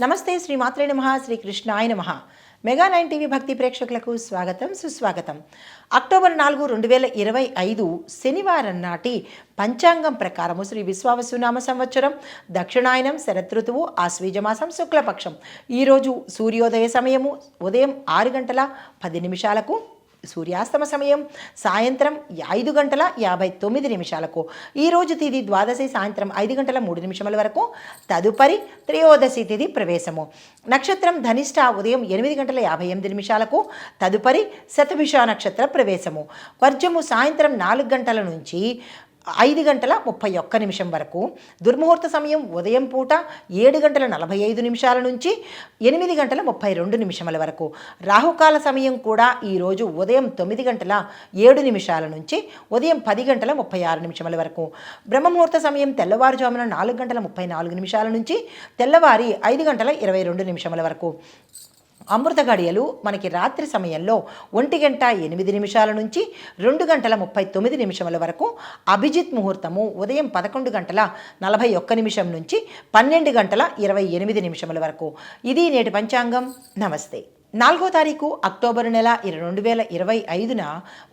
నమస్తే శ్రీ మాత్రే నమ శ్రీ కృష్ణాయ నమ. మెగా నైన్ టీవీ భక్తి ప్రేక్షకులకు స్వాగతం సుస్వాగతం. అక్టోబర్ నాలుగు రెండు వేల ఇరవై ఐదు శనివారం నాటి పంచాంగం ప్రకారము శ్రీ విశ్వావసునామ సంవత్సరం దక్షిణాయనం శరదృతువు ఆశ్వీజమాసం శుక్లపక్షం. ఈరోజు సూర్యోదయ సమయము ఉదయం ఆరు గంటల పది నిమిషాలకు సూర్యాస్తమ సమయం సాయంత్రం ఐదు గంటల యాభై తొమ్మిది నిమిషాలకు. ఈరోజు తేదీ ద్వాదశి సాయంత్రం ఐదు గంటల మూడు నిమిషముల వరకు తదుపరి త్రయోదశి తిథి ప్రవేశము. నక్షత్రం ధనిష్ట ఉదయం ఎనిమిది గంటల యాభై ఎనిమిది నిమిషాలకు తదుపరి శతభిష నక్షత్ర ప్రవేశము. వర్జము సాయంత్రం నాలుగు గంటల నుంచి ఐదు గంటల ముప్పై ఒక్క నిమిషం వరకు. దుర్ముహూర్త సమయం ఉదయం పూట ఏడు గంటల నలభై ఐదు నిమిషాల నుంచి ఎనిమిది గంటల ముప్పై రెండు నిమిషముల వరకు. రాహుకాల సమయం కూడా ఈరోజు ఉదయం తొమ్మిది గంటల ఏడు నిమిషాల నుంచి ఉదయం పది గంటల ముప్పై ఆరు నిమిషముల వరకు. బ్రహ్మముహూర్త సమయం తెల్లవారుజామున నాలుగు గంటల ముప్పై నాలుగు నిమిషాల నుంచి తెల్లవారి ఐదు గంటల ఇరవై రెండు నిమిషముల వరకు. అమృత గడియలు మనకి రాత్రి సమయంలో ఒంటి గంట ఎనిమిది నిమిషాల నుంచి రెండు గంటల ముప్పై తొమ్మిది నిమిషముల వరకు అభిజిత్ ముహూర్తము ఉదయం పదకొండు గంటల నలభై ఒక్క నిమిషం నుంచి పన్నెండు గంటల ఇరవై ఎనిమిది నిమిషముల వరకు. ఇది నేటి పంచాంగం. నమస్తే. నాలుగో తారీఖు అక్టోబర్ నెల రెండు వేల ఇరవై ఐదున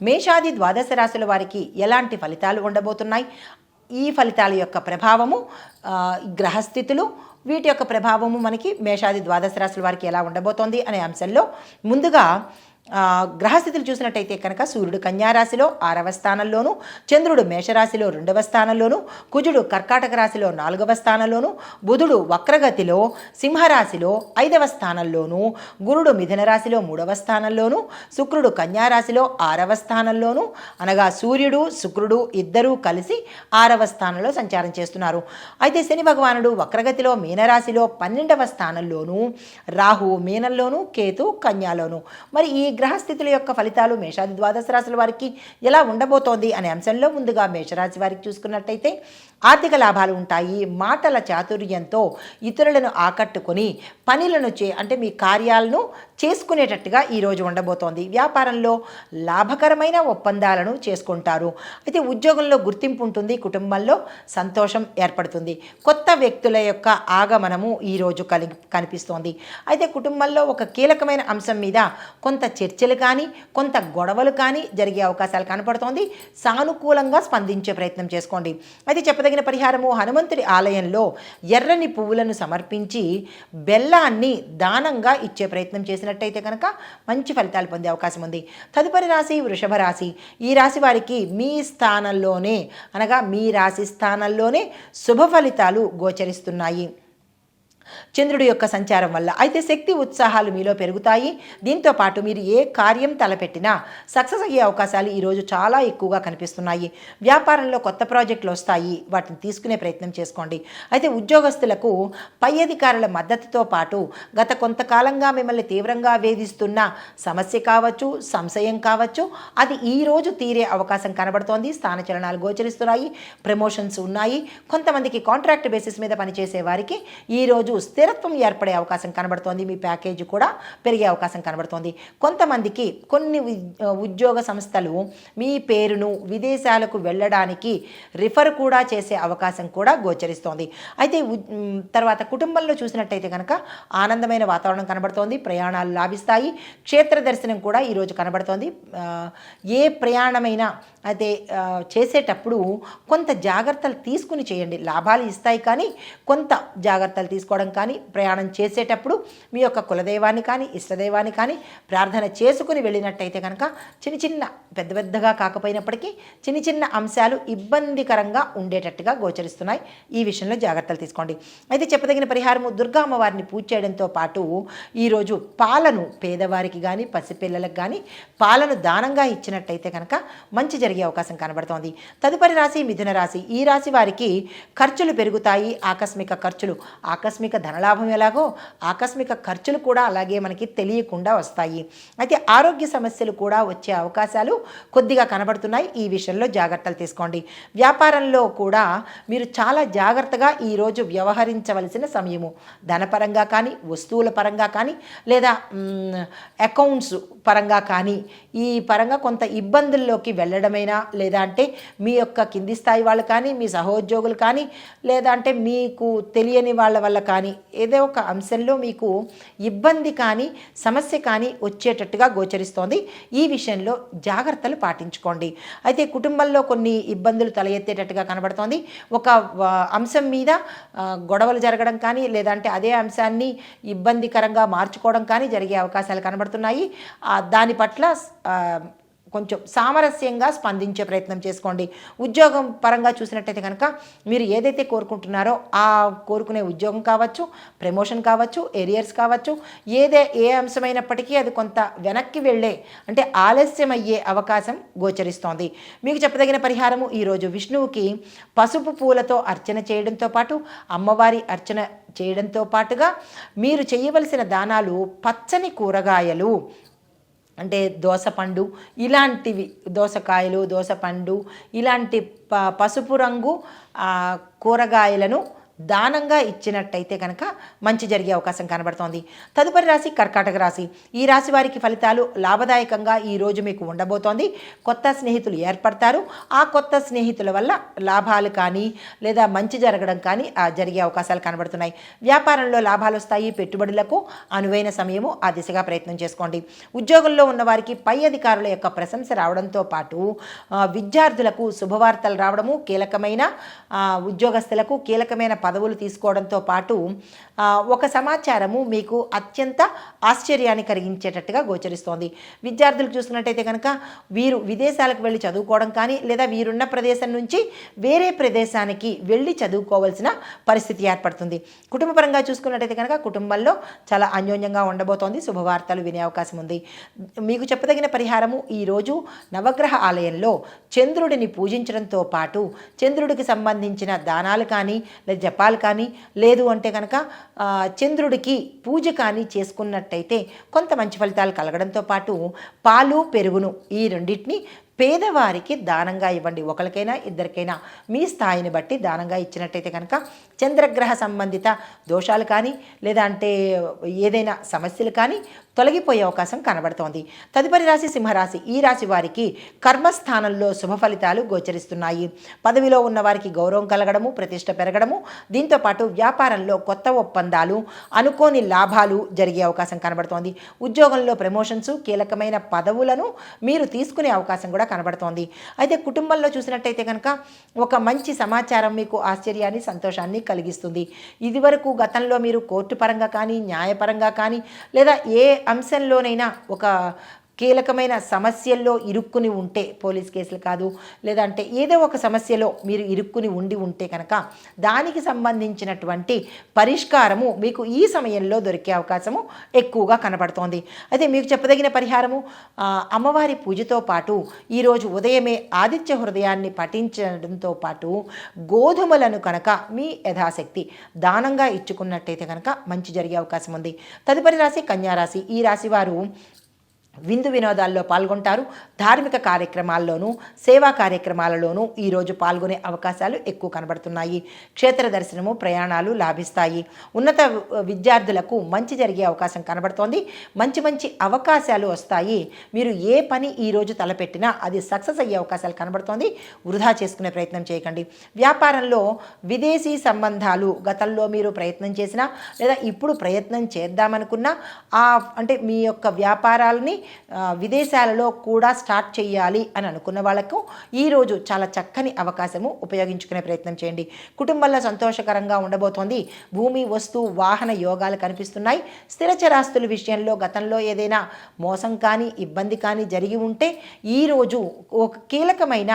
మేషాది ద్వాదశ రాశుల వారికి ఎలాంటి ఫలితాలు ఉండబోతున్నాయి? ఈ ఫలితాల యొక్క ప్రభావము గ్రహస్థితులు వీటి యొక్క ప్రభావము మనకి మేషాది ద్వాదశ రాశుల వారికి ఎలా ఉండబోతోంది అనే అంశంలో ముందుగా గ్రహస్థితులు చూసినట్టయితే కనుక సూర్యుడు కన్యారాశిలో ఆరవ స్థానంలోను చంద్రుడు మేషరాశిలో రెండవ స్థానంలోను కుజుడు కర్కాటక రాశిలో నాలుగవ స్థానంలోను బుధుడు వక్రగతిలో సింహరాశిలో ఐదవ స్థానంలోను గురుడు మిథున రాశిలో మూడవ స్థానంలోను శుక్రుడు కన్యారాశిలో ఆరవ స్థానంలోను అనగా సూర్యుడు శుక్రుడు ఇద్దరూ కలిసి ఆరవ స్థానంలో సంచారం చేస్తున్నారు. అయితే శని భగవానుడు వక్రగతిలో మీనరాశిలో పన్నెండవ స్థానంలోను రాహు మీనంలోను కేతు కన్యాలోను. మరి ఈ గ్రహస్థితుల యొక్క ఫలితాలు మేషాది ద్వాదశ రాశుల వారికి ఎలా ఉండబోతోంది అనే అంశంలో ముందుగా మేషరాశి వారికి చూసుకున్నట్టయితే ఆర్థిక లాభాలు ఉంటాయి. మాటల చాతుర్యంతో ఇతరులను ఆకట్టుకొని పనులను చే అంటే మీ కార్యాలను చేసుకునేటట్టుగా ఈరోజు ఉండబోతోంది. వ్యాపారంలో లాభకరమైన ఒప్పందాలను చేసుకుంటారు. అయితే ఉద్యోగంలో గుర్తింపు ఉంటుంది. కుటుంబంలో సంతోషం ఏర్పడుతుంది. కొత్త వ్యక్తుల యొక్క ఆగమనము ఈరోజు కలిగి కనిపిస్తోంది. అయితే కుటుంబంలో ఒక కీలకమైన అంశం మీద కొంత చర్చలు కానీ కొంత గొడవలు కానీ జరిగే అవకాశాలు కనపడుతోంది. సానుకూలంగా స్పందించే ప్రయత్నం చేసుకోండి. అయితే చెప్పదగిన పరిహారము హనుమంతుడి ఆలయంలో ఎర్రని పువ్వులను సమర్పించి బెల్లాన్ని దానంగా ఇచ్చే ప్రయత్నం చేసినట్టయితే కనుక మంచి ఫలితాలు పొందే అవకాశం ఉంది. తదుపరి రాశి వృషభ రాశి. ఈ రాశి వారికి మీ స్థానంలోనే అనగా మీ రాశి స్థానంలోనే శుభ ఫలితాలు గోచరిస్తున్నాయి. చంద్రుడి యొక్క సంచారం వల్ల. అయితే శక్తి ఉత్సాహాలు మీలో పెరుగుతాయి. దీంతో పాటు మీరు ఏ కార్యం తలపెట్టినా సక్సెస్ అయ్యే అవకాశాలు ఈరోజు చాలా ఎక్కువగా కనిపిస్తున్నాయి. వ్యాపారంలో కొత్త ప్రాజెక్టులు వస్తాయి. వాటిని తీసుకునే ప్రయత్నం చేసుకోండి. అయితే ఉద్యోగస్తులకు పై అధికారుల మద్దతుతో పాటు గత కొంతకాలంగా మిమ్మల్ని తీవ్రంగా వేధిస్తున్న సమస్య కావచ్చు సంశయం కావచ్చు అది ఈరోజు తీరే అవకాశం కనబడుతోంది. స్థానచలనాలు గోచరిస్తున్నాయి. ప్రమోషన్స్ ఉన్నాయి. కొంతమందికి కాంట్రాక్ట్ బేసిస్ మీద పనిచేసే వారికి ఈరోజు స్థిరత్వం ఏర్పడే అవకాశం కనబడుతోంది. మీ ప్యాకేజీ కూడా పెరిగే అవకాశం కనబడుతోంది. కొంతమందికి కొన్ని ఉ- ఉద్యోగ సంస్థలు మీ పేరును విదేశాలకు వెళ్ళడానికి రిఫర్ కూడా చేసే అవకాశం కూడా గోచరిస్తోంది. అయితే ఉ- తర్వాత కుటుంబంలో చూసినట్టయితే కనుక ఆనందమైన వాతావరణం కనబడుతోంది. ప్రయాణాలు లాభిస్తాయి. క్షేత్ర దర్శనం కూడా ఈరోజు కనబడుతోంది. ఏ ప్రయాణమైనా అయితే చేసేటప్పుడు కొంత జాగ్రత్తలు తీసుకుని చేయండి. లాభాలు ఇస్తాయి కానీ కొంత జాగ్రత్తలు తీసుకోవడం కానీ ప్రయాణం చేసేటప్పుడు మీ యొక్క కులదైవాన్ని కానీ ఇష్టదైవాన్ని కానీ ప్రార్థన చేసుకుని వెళ్ళినట్టయితే కనుక చిన్న చిన్న పెద్ద పెద్దగా కాకపోయినప్పటికీ చిన్న చిన్న అంశాలు ఇబ్బందికరంగా ఉండేటట్టుగా గోచరిస్తున్నాయి. ఈ విషయంలో జాగ్రత్తలు తీసుకోండి. అయితే చెప్పదగిన పరిహారము దుర్గా అమ్మవారిని పూజ చేయడంతో పాటు ఈరోజు పాలను పేదవారికి కానీ పసిపిల్లలకు కానీ పాలను దానంగా ఇచ్చినట్టయితే కనుక మంచి జరిగే అవకాశం కనబడుతోంది. తదుపరి రాశి మిథున రాశి. ఈ రాశి వారికి ఖర్చులు పెరుగుతాయి. ఆకస్మిక ఖర్చులు ఆకస్మిక ధనలాభం ఎలాగో ఆకస్మిక ఖర్చులు కూడా అలాగే మనకి తెలియకుండా వస్తాయి. అయితే ఆరోగ్య సమస్యలు కూడా వచ్చే అవకాశాలు కొద్దిగా కనబడుతున్నాయి. ఈ విషయంలో జాగ్రత్తలు తీసుకోండి. వ్యాపారంలో కూడా మీరు చాలా జాగ్రత్తగా ఈరోజు వ్యవహరించవలసిన సమయము. ధనపరంగా కానీ వస్తువుల పరంగా కానీ లేదా అకౌంట్స్ పరంగా కానీ ఈ పరంగా కొంత ఇబ్బందుల్లోకి వెళ్ళడమైనా? లేదా అంటే మీ యొక్క కింది స్థాయి వాళ్ళు కానీ మీ సహోద్యోగులు కానీ లేదా అంటే మీకు తెలియని వాళ్ళ వల్ల కానీ కానీ ఏదో ఒక అంశంలో మీకు ఇబ్బంది కానీ సమస్య కానీ వచ్చేటట్టుగా గోచరిస్తోంది. ఈ విషయంలో జాగ్రత్తలు పాటించుకోండి. అయితే కుటుంబంలో కొన్ని ఇబ్బందులు తల ఎత్తేటట్టుగా కనబడుతోంది. ఒక అంశం మీద గొడవలు జరగడం కానీ లేదంటే అదే అంశాన్ని ఇబ్బందికరంగా మార్చుకోవడం కానీ జరిగే అవకాశాలు కనబడుతున్నాయి. దాని పట్ల కొంచెం సామరస్యంగా స్పందించే ప్రయత్నం చేసుకోండి. ఉద్యోగం పరంగా చూసినట్టయితే కనుక మీరు ఏదైతే కోరుకుంటున్నారో ఆ కోరుకునే ఉద్యోగం కావచ్చు ప్రమోషన్ కావచ్చు ఏరియర్స్ కావచ్చు ఏదే ఏ అంశమైనప్పటికీ అది కొంత వెనక్కి వెళ్ళే అంటే ఆలస్యం అయ్యే అవకాశం గోచరిస్తోంది. మీకు చెప్పదగిన పరిహారము ఈరోజు విష్ణువుకి పసుపు పూలతో అర్చన చేయడంతో పాటు అమ్మవారి అర్చన చేయడంతో పాటుగా మీరు చేయవలసిన దానాలు పచ్చని కూరగాయలు అంటే దోసపండు ఇలాంటివి దోసకాయలు దోసపండు ఇలాంటి ప పసుపు రంగు కూరగాయలను దానంగా ఇచ్చినట్టయితే కనుక మంచి జరిగే అవకాశం కనబడుతోంది. తదుపరి రాశి కర్కాటక రాశి. ఈ రాశి వారికి ఫలితాలు లాభదాయకంగా ఈ రోజు మీకు ఉండబోతోంది. కొత్త స్నేహితులు ఏర్పడతారు. ఆ కొత్త స్నేహితుల వల్ల లాభాలు కానీ లేదా మంచి జరగడం కానీ జరిగే అవకాశాలు కనబడుతున్నాయి. వ్యాపారంలో లాభాలు వస్తాయి. పెట్టుబడులకు అనువైన సమయము ఆ దిశగా ప్రయత్నం చేసుకోండి. ఉద్యోగంలో ఉన్నవారికి పై అధికారుల యొక్క ప్రశంస రావడంతో పాటు విద్యార్థులకు శుభవార్తలు రావడము కీలకమైన ఉద్యోగస్తులకు కీలకమైన పదవులు తీసుకోవడంతో పాటు ఒక సమాచారము మీకు అత్యంత ఆశ్చర్యాన్ని కలిగించేటట్టుగా గోచరిస్తోంది. విద్యార్థులకు చూసుకున్నట్టయితే కనుక వీరు విదేశాలకు వెళ్ళి చదువుకోవడం కానీ లేదా వీరున్న ప్రదేశం నుంచి వేరే ప్రదేశానికి వెళ్ళి చదువుకోవాల్సిన పరిస్థితి ఏర్పడుతుంది. కుటుంబపరంగా చూసుకున్నట్టయితే కనుక కుటుంబంలో చాలా అన్యోన్యంగా ఉండబోతోంది. శుభవార్తలు వినే అవకాశం ఉంది. మీకు చెప్పదగిన పరిహారము ఈరోజు నవగ్రహ ఆలయంలో చంద్రుడిని పూజించడంతో పాటు చంద్రుడికి సంబంధించిన దానాలు కానీ లేదా జపాలు కానీ లేదు అంటే కనుక చంద్రుడికి పూజ కానీ చేసుకున్నట్టయితే కొంత మంచి ఫలితాలు కలగడంతో పాటు పాలు పెరుగును ఈ రెండింటిని పేదవారికి దానంగా ఇవ్వండి. ఒకరికైనా ఇద్దరికైనా మీ స్థాయిని బట్టి దానంగా ఇచ్చినట్టయితే కనుక చంద్రగ్రహ సంబంధిత దోషాలు కానీ లేదా అంటే ఏదైనా సమస్యలు కానీ తొలగిపోయే అవకాశం కనబడుతోంది. తదుపరి రాశి సింహరాశి. ఈ రాశి వారికి కర్మస్థానంలో శుభ ఫలితాలు గోచరిస్తున్నాయి. పదవిలో ఉన్న వారికి గౌరవం కలగడము ప్రతిష్ట పెరగడము దీంతో పాటు వ్యాపారంలో కొత్త ఒప్పందాలు అనుకోని లాభాలు జరిగే అవకాశం కనబడుతోంది. ఉద్యోగంలో ప్రమోషన్స్ కీలకమైన పదవులను మీరు తీసుకునే అవకాశం కూడా కనబడుతోంది. అయితే కుటుంబంలో చూసినట్టయితే కనుక ఒక మంచి సమాచారం మీకు ఆశ్చర్యాన్ని సంతోషాన్ని కలిగిస్తుంది. ఇదివరకు గతంలో మీరు కోర్టు పరంగా కానీ న్యాయపరంగా కానీ లేదా ఏ అంశంలోనైనా ఒక కీలకమైన సమస్యల్లో ఇరుక్కుని ఉంటే పోలీస్ కేసులు కాదు లేదంటే ఏదో ఒక సమస్యలో మీరు ఇరుక్కుని ఉండి ఉంటే కనుక దానికి సంబంధించినటువంటి పరిష్కారము మీకు ఈ సమయంలో దొరికే అవకాశము ఎక్కువగా కనబడుతోంది. అయితే మీకు చెప్పదగిన పరిహారము అమ్మవారి పూజతో పాటు ఈరోజు ఉదయమే ఆదిత్య హృదయాన్ని పఠించడంతో పాటు గోధుమలను కనుక మీ యథాశక్తి దానంగా ఇచ్చుకున్నట్టయితే కనుక మంచి జరిగే అవకాశం ఉంది తదుపరి రాశి కన్యారాశి. ఈ రాశి వారు విందు వినోదాల్లో పాల్గొంటారు. ధార్మిక కార్యక్రమాల్లోనూ సేవా కార్యక్రమాలలోనూ ఈరోజు పాల్గొనే అవకాశాలు ఎక్కువ కనబడుతున్నాయి. క్షేత్ర దర్శనము ప్రయాణాలు లాభిస్తాయి. ఉన్నత విద్యార్థులకు మంచి జరిగే అవకాశం కనబడుతోంది. మంచి మంచి అవకాశాలు వస్తాయి. మీరు ఏ పని ఈరోజు తలపెట్టినా అది సక్సెస్ అయ్యే అవకాశాలు కనబడుతోంది. వృధా చేసుకునే ప్రయత్నం చేయకండి. వ్యాపారంలో విదేశీ సంబంధాలు గతంలో మీరు ప్రయత్నం చేసినా లేదా ఇప్పుడు ప్రయత్నం చేద్దామనుకున్నా ఆ అంటే మీ యొక్క వ్యాపారాలని విదేశాలలో కూడా స్టార్ట్ చేయాలి అని అనుకున్న వాళ్ళకు ఈరోజు చాలా చక్కని అవకాశము ఉపయోగించుకునే ప్రయత్నం చేయండి. కుటుంబంలో సంతోషకరంగా ఉండబోతోంది. భూమి వస్తు వాహన యోగాలు కనిపిస్తున్నాయి. స్థిరచరాస్తుల విషయంలో గతంలో ఏదైనా మోసం కానీ ఇబ్బంది కానీ జరిగి ఉంటే ఈరోజు ఒక కీలకమైన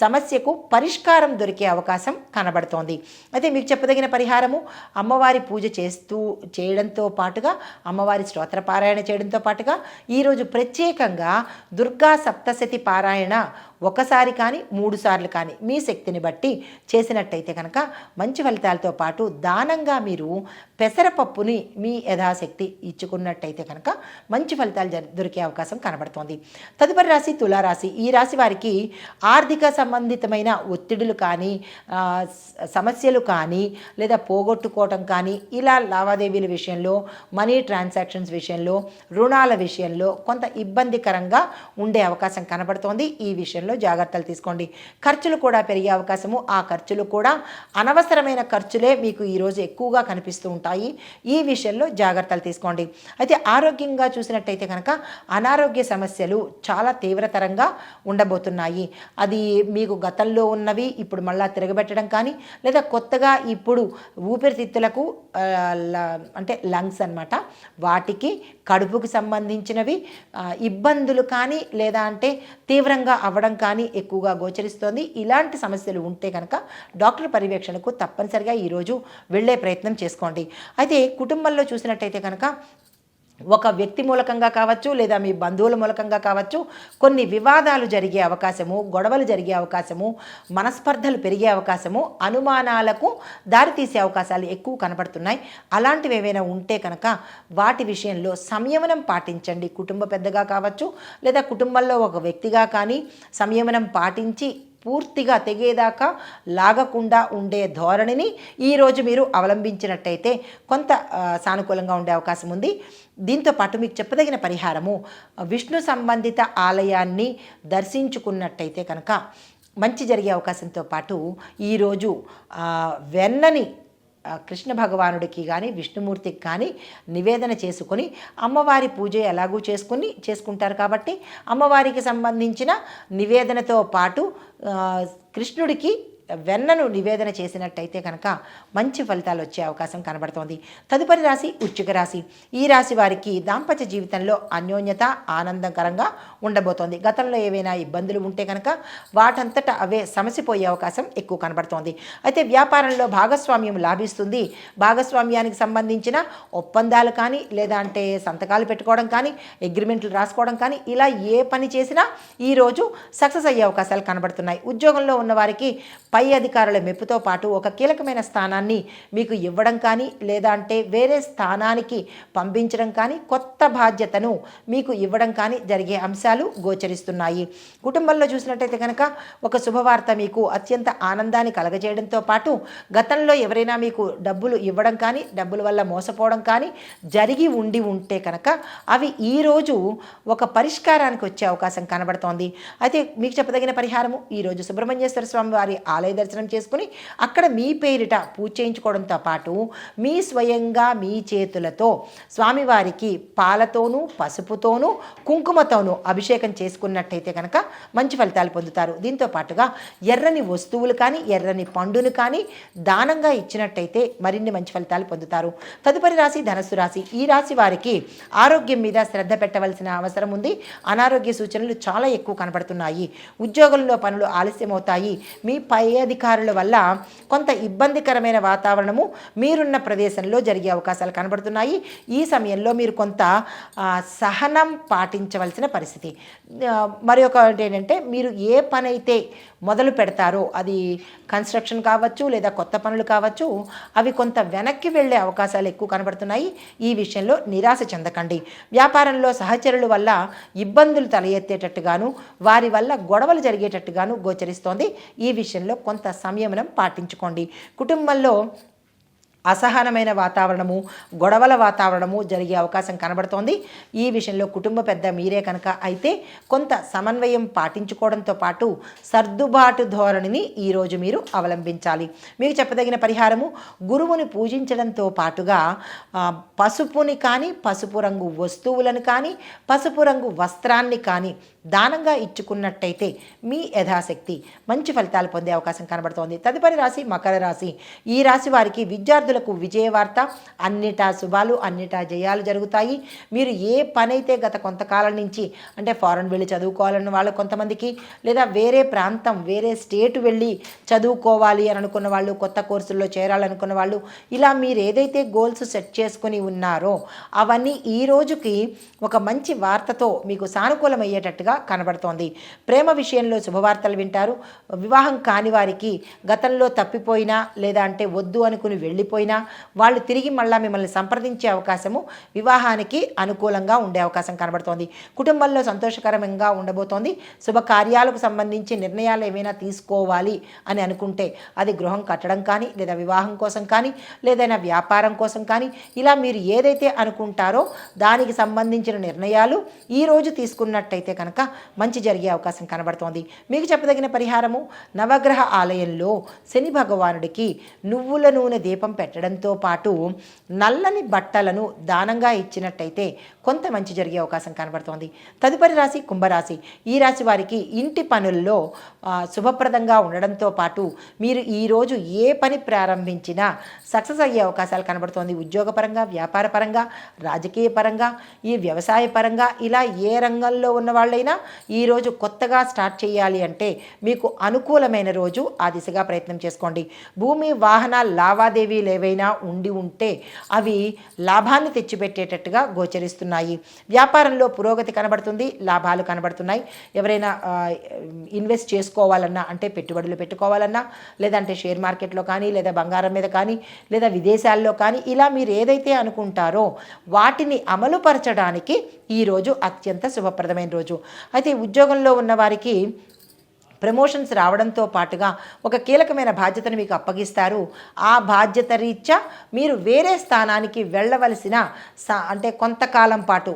సమస్యకు పరిష్కారం దొరికే అవకాశం కనబడుతోంది. అయితే మీకు చెప్పదగిన పరిహారము అమ్మవారి పూజ చేస్తూ చేయడంతో పాటుగా అమ్మవారి స్తోత్ర పారాయణ చేయడంతో పాటుగా ఈరోజు ప్రత్యేకంగా దుర్గా సప్తశతి పారాయణ ఒకసారి కానీ మూడు సార్లు కానీ మీ శక్తిని బట్టి చేసినట్టయితే కనుక మంచి ఫలితాలతో పాటు దానంగా మీరు పెసరపప్పుని మీ యథాశక్తి ఇచ్చుకున్నట్టయితే కనుక మంచి ఫలితాలు దొరికే అవకాశం కనబడుతోంది. తదుపరి రాశి తులారాశి. ఈ రాశి వారికి ఆర్థిక సంబంధితమైన ఒత్తిడులు కానీ సమస్యలు కానీ లేదా పోగొట్టుకోవటం కానీ ఇలా లావాదేవీల విషయంలో మనీ ట్రాన్సాక్షన్స్ విషయంలో రుణాల విషయంలో కొంత ఇబ్బందికరంగా ఉండే అవకాశం కనబడుతోంది. ఈ విషయంలో విషయంలో జాగ్రత్తలు తీసుకోండి. ఖర్చులు కూడా పెరిగే అవకాశము. ఆ ఖర్చులు కూడా అనవసరమైన ఖర్చులే మీకు ఈరోజు ఎక్కువగా కనిపిస్తూ ఉంటాయి. ఈ విషయంలో జాగ్రత్తలు తీసుకోండి. అయితే ఆరోగ్యంగా చూసినట్టయితే కనుక అనారోగ్య సమస్యలు చాలా తీవ్రతరంగా ఉండబోతున్నాయి. అది మీకు గతంలో ఉన్నవి ఇప్పుడు మళ్ళా తిరగబెట్టడం కానీ లేదా కొత్తగా ఇప్పుడు ఊపిరితిత్తులకు అంటే లంగ్స్ అన్నమాట వాటికి కడుపుకి సంబంధించినవి ఇబ్బందులు కానీ లేదా అంటే తీవ్రంగా అవ్వడం కానీ ఎక్కువగా గోచరిస్తోంది. ఇలాంటి సమస్యలు ఉంటే కనుక డాక్టర్ పర్యవేక్షణకు తప్పనిసరిగా ఈరోజు వెళ్ళే ప్రయత్నం చేసుకోండి. అయితే కుటుంబంలో చూసినట్టయితే కనుక ఒక వ్యక్తి మూలకంగా కావచ్చు లేదా మీ బంధువుల మూలకంగా కావచ్చు కొన్ని వివాదాలు జరిగే అవకాశము గొడవలు జరిగే అవకాశము మనస్పర్ధలు పెరిగే అవకాశము అనుమానాలకు దారితీసే అవకాశాలు ఎక్కువ కనబడుతున్నాయి. అలాంటివి ఏవైనా ఉంటే కనుక వాటి విషయంలో సంయమనం పాటించండి. కుటుంబ పెద్దగా కావచ్చు లేదా కుటుంబంలో ఒక వ్యక్తిగా కానీ సంయమనం పాటించి పూర్తిగా తెగేదాకా లాగకుండా ఉండే ధోరణిని ఈరోజు మీరు అవలంబించినట్టయితే కొంత సానుకూలంగా ఉండే అవకాశం ఉంది. దీంతో పాటు మీకు చెప్పదగిన పరిహారము విష్ణు సంబంధిత ఆలయాన్ని దర్శించుకున్నట్టయితే కనుక మంచి జరిగే అవకాశంతో పాటు ఈరోజు వెన్నని కృష్ణ భగవానుడికి కానీ విష్ణుమూర్తికి కానీ నివేదన చేసుకొని అమ్మవారి పూజ ఎలాగూ చేసుకుని చేసుకుంటారు కాబట్టి అమ్మవారికి సంబంధించిన నివేదనతో పాటు కృష్ణుడికి వెన్నను నివేదన చేసినట్టయితే కనుక మంచి ఫలితాలు వచ్చే అవకాశం కనబడుతోంది. తదుపరి రాశి వృశ్చిక రాశి. ఈ రాశి వారికి దాంపత్య జీవితంలో అన్యోన్యత ఆనందకరంగా ఉండబోతోంది. గతంలో ఏవైనా ఇబ్బందులు ఉంటే కనుక వాటంతట అవే సమసిపోయే అవకాశం ఎక్కువ కనబడుతోంది. అయితే వ్యాపారంలో భాగస్వామ్యం లాభిస్తుంది. భాగస్వామ్యానికి సంబంధించిన ఒప్పందాలు కానీ లేదా అంటే సంతకాలు పెట్టుకోవడం కానీ అగ్రిమెంట్లు రాసుకోవడం కానీ ఇలా ఏ పని చేసినా ఈరోజు సక్సెస్ అయ్యే అవకాశాలు కనబడుతున్నాయి. ఉద్యోగంలో ఉన్న వారికి పై అధికారుల మెప్పుతో పాటు ఒక కీలకమైన స్థానాన్ని మీకు ఇవ్వడం కానీ లేదా అంటే వేరే స్థానానికి పంపించడం కానీ కొత్త బాధ్యతను మీకు ఇవ్వడం కానీ జరిగే అంశాలు గోచరిస్తున్నాయి. కుటుంబంలో చూసినట్టయితే కనుక ఒక శుభవార్త మీకు అత్యంత ఆనందాన్ని కలగజేయడంతో పాటు గతంలో ఎవరైనా మీకు డబ్బులు ఇవ్వడం కానీ డబ్బుల వల్ల మోసపోవడం కానీ జరిగి ఉండి ఉంటే కనుక అవి ఈరోజు ఒక పరిష్కారానికి వచ్చే అవకాశం కనబడుతోంది. అయితే మీకు చెప్పదగిన పరిహారము ఈరోజు సుబ్రహ్మణ్యేశ్వర స్వామి వారి ఆలయ దర్శనం చేసుకుని అక్కడ మీ పేరిట పూజ చేయించుకోవడంతో పాటు మీ స్వయంగా మీ చేతులతో స్వామివారికి పాలతోనూ పసుపుతోనూ కుంకుమతోనూ అభిషేకం చేసుకున్నట్టయితే కనుక మంచి ఫలితాలు పొందుతారు. దీంతో పాటుగా ఎర్రని వస్తువులు కానీ ఎర్రని పండును కానీ దానంగా ఇచ్చినట్టయితే మరిన్ని మంచి ఫలితాలు పొందుతారు. తదుపరి రాశి ధనస్సు రాశి. ఈ రాశి వారికి ఆరోగ్యం మీద శ్రద్ధ పెట్టవలసిన అవసరం ఉంది. అనారోగ్య సూచనలు చాలా ఎక్కువ కనబడుతున్నాయి. ఉద్యోగంలో పనులు ఆలస్యమవుతాయి. మీ పై అధికారుల వల్ల కొంత ఇబ్బందికరమైన వాతావరణము మీరున్న ప్రదేశంలో జరిగే అవకాశాలు కనబడుతున్నాయి. ఈ సమయంలో మీరు కొంత సహనం పాటించవలసిన పరిస్థితి. మరి ఒకటి ఏంటంటే మీరు ఏ పనైతే మొదలు పెడతారో. అది కన్స్ట్రక్షన్ కావచ్చు లేదా కొత్త పనులు కావచ్చు అవి కొంత వెనక్కి వెళ్ళే అవకాశాలు ఎక్కువ కనబడుతున్నాయి. ఈ విషయంలో నిరాశ చెందకండి. వ్యాపారంలో సహచరుల వల్ల ఇబ్బందులు తల ఎత్తేటట్టుగాను వారి వల్ల గొడవలు జరిగేటట్టుగాను గోచరిస్తోంది. ఈ విషయంలో కొంత సంయమనం పాటించుకోండి. కుటుంబంలో అసహనమైన వాతావరణము గొడవల వాతావరణము జరిగే అవకాశం కనబడుతోంది. ఈ విషయంలో కుటుంబ పెద్ద మీరే కనుక అయితే కొంత సమన్వయం పాటించుకోవడంతో పాటు సర్దుబాటు ధోరణిని ఈరోజు మీరు అవలంబించాలి. మీకు చెప్పదగిన పరిహారము గురువుని పూజించడంతో పాటుగా పసుపుని కానీ పసుపు రంగు వస్తువులను కానీ పసుపు రంగు వస్త్రాన్ని కానీ దానంగా ఇచ్చుకున్నట్టయితే మీ యథాశక్తి మంచి ఫలితాలు పొందే అవకాశం కనబడుతోంది. తదుపరి రాశి మకర రాశి. ఈ రాశి వారికి విద్యార్థులకు విజయవార్త అన్నిటా శుభాలు అన్నిటా జయాలు జరుగుతాయి. మీరు ఏ పని అయితే గత కొంతకాలం నుంచి అంటే ఫారెన్ వెళ్ళి చదువుకోవాలన్న వాళ్ళు కొంతమందికి లేదా వేరే ప్రాంతం వేరే స్టేట్ వెళ్ళి చదువుకోవాలి అని అనుకున్న వాళ్ళు కొత్త కోర్సుల్లో చేరాలనుకున్న వాళ్ళు ఇలా మీరు ఏదైతే గోల్స్ సెట్ చేసుకుని ఉన్నారో అవన్నీ ఈ రోజుకి ఒక మంచి వార్తతో మీకు సానుకూలమయ్యేటట్టుగా కనబడుతోంది. ప్రేమ విషయంలో శుభవార్తలు వింటారు. వివాహం కాని వారికి గతంలో తప్పిపోయినా లేదా అంటే వద్దు అనుకుని వెళ్ళిపోయినా అయినా వాళ్ళు తిరిగి మళ్ళీ మిమ్మల్ని సంప్రదించే అవకాశము వివాహానికి అనుకూలంగా ఉండే అవకాశం కనబడుతోంది. కుటుంబంలో సంతోషకరంగా ఉండబోతోంది. శుభకార్యాలకు సంబంధించి నిర్ణయాలు ఏమైనా తీసుకోవాలి అని అనుకుంటే అది గృహం కట్టడం కానీ లేదా వివాహం కోసం కానీ లేదైనా వ్యాపారం కోసం కానీ ఇలా మీరు ఏదైతే అనుకుంటారో దానికి సంబంధించిన నిర్ణయాలు ఈరోజు తీసుకున్నట్టయితే కనుక మంచి జరిగే అవకాశం కనబడుతోంది. మీకు చెప్పదగిన పరిహారము నవగ్రహ ఆలయంలో శని భగవానుడికి నువ్వుల నూనె దీపం పెట్టడంతో పాటు నల్లని బట్టలను దానంగా ఇచ్చినట్టయితే కొంత మంచి జరిగే అవకాశం కనబడుతోంది. తదుపరి రాశి కుంభరాశి. ఈ రాశి వారికి ఇంటి పనుల్లో శుభప్రదంగా ఉండడంతో పాటు మీరు ఈరోజు ఏ పని ప్రారంభించినా సక్సెస్ అయ్యే అవకాశాలు కనబడుతోంది. ఉద్యోగపరంగా వ్యాపారపరంగా రాజకీయ పరంగా ఈ వ్యవసాయ పరంగా ఇలా ఏ రంగంలో ఉన్న వాళ్ళైనా ఈరోజు కొత్తగా స్టార్ట్ చేయాలి అంటే మీకు అనుకూలమైన రోజు ఆ దిశగా ప్రయత్నం చేసుకోండి. భూమి వాహన లావాదేవీలు ఏవైనా ఉండి ఉంటే అవి లాభాన్ని తెచ్చిపెట్టేటట్టుగా గోచరిస్తున్నాయి. వ్యాపారంలో పురోగతి కనబడుతుంది లాభాలు కనబడుతున్నాయి. ఎవరైనా ఇన్వెస్ట్ చేసుకోవాలన్నా అంటే పెట్టుబడులు పెట్టుకోవాలన్నా లేదంటే షేర్ మార్కెట్లో కానీ లేదా బంగారం మీద కానీ లేదా విదేశాల్లో కానీ ఇలా మీరు ఏదైతే అనుకుంటారో వాటిని అమలుపరచడానికి ఈరోజు అత్యంత శుభప్రదమైన రోజు. అయితే ఉద్యోగంలో ఉన్న వారికి ప్రమోషన్స్ రావడంతో పాటుగా ఒక కీలకమైన బాధ్యతను మీకు అప్పగిస్తారు. ఆ బాధ్యత రీత్యా మీరు వేరే స్థానానికి వెళ్ళవలసిన అంటే కొంతకాలం పాటు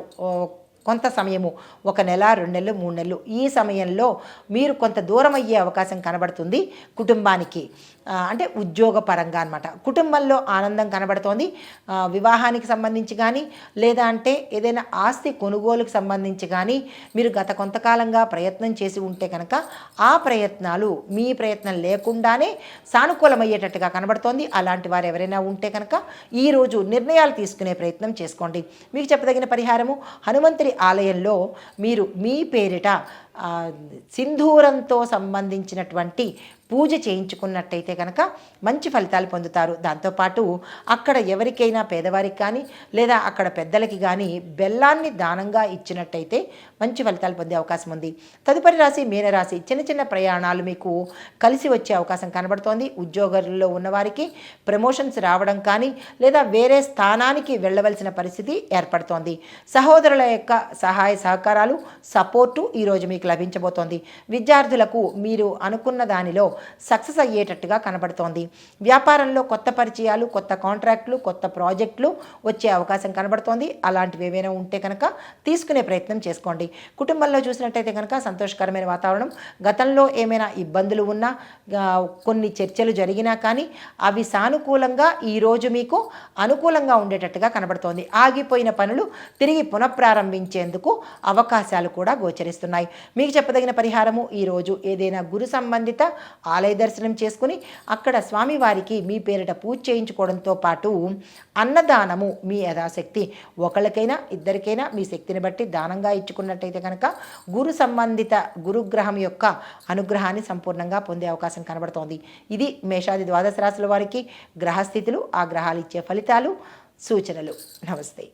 కొంత సమయము ఒక నెల రెండు నెలలు మూడు నెలలు ఈ సమయంలో మీరు కొంత దూరం అయ్యే అవకాశం కనబడుతుంది కుటుంబానికి. అంటే ఉద్యోగపరంగా అనమాట కుటుంబంలో ఆనందం కనబడుతోంది. వివాహానికి సంబంధించి కానీ లేదా అంటే ఏదైనా ఆస్తి కొనుగోలుకు సంబంధించి కానీ మీరు గత కొంతకాలంగా ప్రయత్నం చేసి ఉంటే కనుక ఆ ప్రయత్నాలు మీ ప్రయత్నం లేకుండానే సానుకూలమయ్యేటట్టుగా కనబడుతోంది. అలాంటి వారు ఎవరైనా ఉంటే కనుక ఈరోజు నిర్ణయాలు తీసుకునే ప్రయత్నం చేసుకోండి. మీకు చెప్పదగిన పరిహారము హనుమంతుడి ఆలయంలో మీరు మీ పేరిట సింధూరంతో సంబంధించినటువంటి పూజ చేయించుకున్నట్టయితే కనుక మంచి ఫలితాలు పొందుతారు. దాంతోపాటు అక్కడ ఎవరికైనా పేదవారికి కానీ లేదా అక్కడ పెద్దలకి కానీ బెల్లాన్ని దానంగా ఇచ్చినట్టయితే మంచి ఫలితాలు పొందే అవకాశం ఉంది. తదుపరి రాశి మీనరాశి. చిన్న చిన్న ప్రయాణాలు మీకు కలిసి వచ్చే అవకాశం కనబడుతోంది. ఉద్యోగాల్లో ఉన్నవారికి ప్రమోషన్స్ రావడం కానీ లేదా వేరే స్థానానికి వెళ్ళవలసిన పరిస్థితి ఏర్పడుతోంది. సహోదరుల యొక్క సహాయ సహకారాలు సపోర్టు ఈరోజు మీకు లభించబోతోంది. విద్యార్థులకు మీరు అనుకున్న దానిలో సక్సెస్ అయ్యేటట్టుగా కనబడుతోంది. వ్యాపారంలో కొత్త పరిచయాలు కొత్త కాంట్రాక్టులు కొత్త ప్రాజెక్టులు వచ్చే అవకాశం కనబడుతోంది. అలాంటివి ఏవైనా ఉంటే కనుక తీసుకునే ప్రయత్నం చేసుకోండి. కుటుంబంలో చూసినట్టయితే కనుక సంతోషకరమైన వాతావరణం. గతంలో ఏమైనా ఇబ్బందులు ఉన్నా కొన్ని చర్చలు జరిగినా కానీ అవి సానుకూలంగా ఈరోజు మీకు అనుకూలంగా ఉండేటట్టుగా కనబడుతోంది. ఆగిపోయిన పనులు తిరిగి పునఃప్రారంభించేందుకు అవకాశాలు కూడా గోచరిస్తున్నాయి. మీకు చెప్పదగిన పరిహారము ఈరోజు ఏదైనా గురు సంబంధిత ఆలయ దర్శనం చేసుకుని అక్కడ స్వామివారికి మీ పేరిట పూజ చేయించుకోవడంతో పాటు అన్నదానము మీ యథాశక్తి. ఒకళ్ళకైనా ఇద్దరికైనా మీ శక్తిని బట్టి దానంగా ఇచ్చుకున్నట్టయితే కనుక గురు సంబంధిత గురుగ్రహం యొక్క అనుగ్రహాన్ని సంపూర్ణంగా పొందే అవకాశం కనబడుతోంది. ఇది మేషాది ద్వాదశ రాశుల వారికి గ్రహస్థితులు ఆ గ్రహాలు ఇచ్చే ఫలితాలు సూచనలు. నమస్తే.